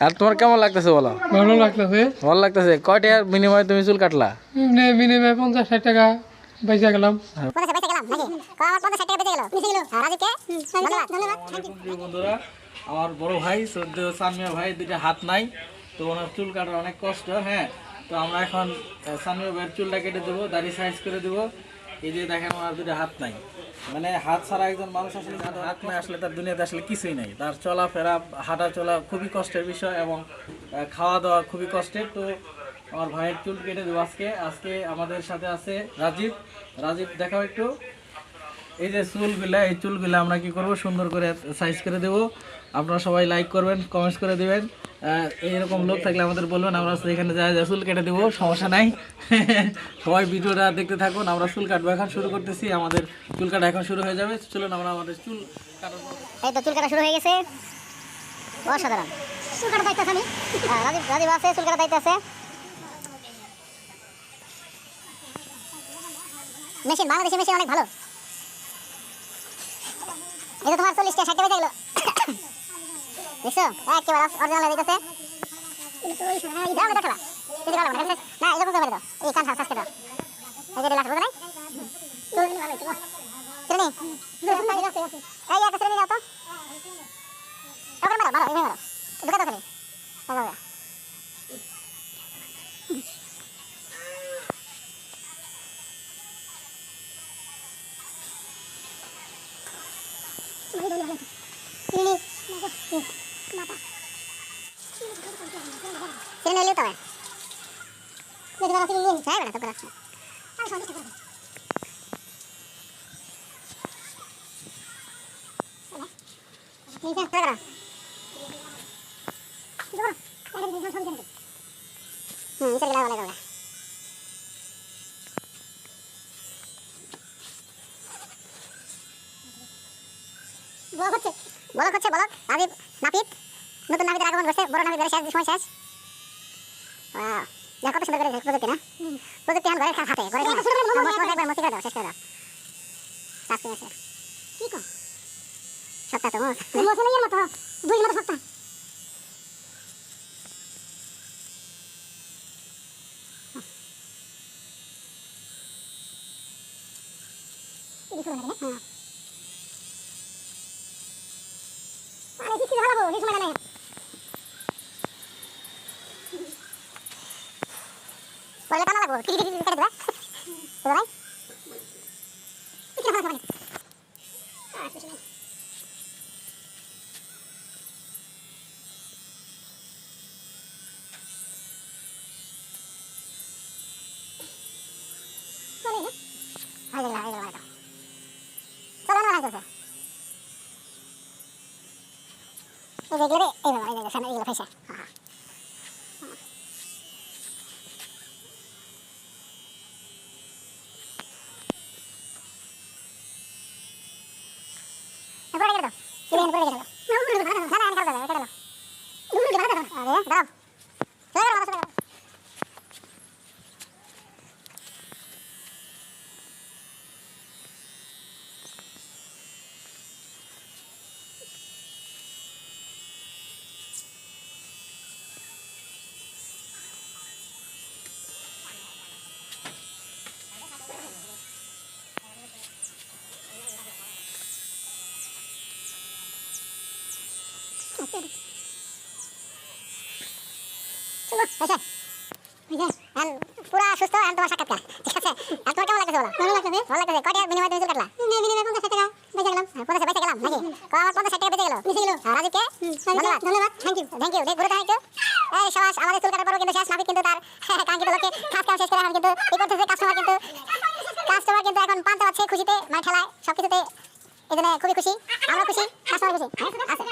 আর তোমার কেমন লাগতেছে বলো? ভালো লাগতেছে। ভালো লাগতেছে। কয় টাকার বিনিময়ে তুমি চুল কাটলা? মিনিমাম পঞ্চাশ ষাট টাকা বেঁচে গেলাম। পঞ্চাশ গেলাম? নাকি? কো আমার পঞ্চাশ ষাট টাকা বেঁচে গেল। বেঁচে গেল। রাজীবকে? ধন্যবাদ। ধন্যবাদ। প্রিয় বন্ধুরা আমার বড় ভাই সদ্য সানমিয়া ভাই দুইটা হাত নাই। তো ওনার চুল কাটার অনেক কষ্ট হ্যাঁ? তো আমরা এখন আহ, সানমিয়া ভাইয়ের চুলটা কেটে দেবো দাড়ি সাইজ করে দেবো। এই যে দেখেন ওনার দুটো হাত নাই। মানে হাত ছাড়া একজন মানুষ আসলে হাত নাই, আসলে তার দুনিয়াতে আসলে কিছুই নাই। তার চলাফেরা, হাঁটা চলা খুবই কষ্টের বিষয় এবং খাওয়া দাওয়া খুবই কষ্টের। তো আমার ভাইয়ের চুল কেটে দেবো আজকে। আজকে আমাদের সাথে আছে রাজীব। রাজীব, দেখাও একটু। এই যে চুলগুলা, এই চুলগুলা আমরা কি করব? সুন্দর করে সাইজ করে দেব। আপনারা সবাই লাইক করবেন কমেন্টস করে দিবেন। এইরকম লোক থাকলে আমাদের বলবেন, আমরা এখানে যা যা চুল কেটে দেবো, সমস্যা নাই। সবাই ভিডিওটা দেখতে থাকুন, আমরা চুল কাটবো। এখন শুরু করতেছি, আমাদের চুল কাটা এখন শুরু হয়ে যাবে। চলুন, আমরা আমাদের চুল কাটার চুল কাটা শুরু হয়ে গেছে। অসাধারণ। চুল কাটা দায়িত্ব আছে আমি। চুল কাটা মেশিন অনেক ভালো। এটা তোমার চল্লিশটা, ষাটটা বেজে দেখছ একেবারে অরিজিনাল হয়ে গেছে দাও না দেখো যদি ভালো হচ্ছে না এরকম করে দাও এই, কান সাজ দাও। এই যে এই ছেড়ে দাও তো। দাও খালি দাও দাও তো দেখি দাও ছেড়ে নিয়ে যাই বেটা তো করা আমি সন্তুষ্ট করব ঠিক আছে করা। হুম সেটা ভালো লাগবে ব্লগ হচ্ছে ব্লগ হচ্ছে নাবিদ নাপিত। নতুন নাপিতের আগমন করছে বড় নাপিতের শেষ সময় শেষ ওয়াও যা কত সুন্দর করে প্রযুক্তি না প্রযুক্তি এখন ঘরের হাতে ঘরে একবার মস্তি করে দাও শেষ করে দাও চাষ করে কি কর সপ্তাহ তো মশলাইয়ের মতো দুই মতো সপ্তাহ আরে কিছু ভালো বলো কিছু মানে বলে কানা লাগবো টিকি টিকি কেটে দেবা তো ভাই কিছু ভালো খাবে আচ্ছা কিছু নেই চলে না হাই গেল হাই গেল হাই গেল চলো না হাই গেছে এই যে এগুলো এই বাবা এই যে সামনে এগুলো ফেসে হ্যাঁ পরে গেল পরে গেল দাও কাল দাও উপরে গেল আরে দাও চলো না চলো চলো আচ্ছা পুরা সুস্থ আর তোমার সাক্ষাৎকার। ঠিক আছে? আর তোমার কেমন লাগতেছে বলো? ভালো লাগতেছে। ভালো লাগতেছে? কয়টা বিনিময় তুমি চুল কাটলা বিনিময় পঞ্চাশ টাকা। বেঁচে গেলাম। পঞ্চাশ বেঁচে গেলাম? নাকি? আমার পঞ্চাশ টাকা বেঁচে গেল। বেঁচে গেল। রাজীবকে ধন্যবাদ। ধন্যবাদ। থ্যাংক ইউ থ্যাংক ইউ দেখ ঘুরে একটু। এই সবাই আমাদের চুল কাটার পরও কিন্তু শেষ নাবিক কিন্তু তার। কাঙ্ক্ষিত লোকে খাস কাজ শেষ করে এখন কিন্তু এই করতেছে কাস্টমার কিন্তু। কাস্টমার কিন্তু এখন পান্তা পাচ্ছে খুশিতে মাই ঠেলায় সবকিছুতে। এই জন্য খুবই খুশি। আমরা খুশি কাস্টমার খুশি। আছে।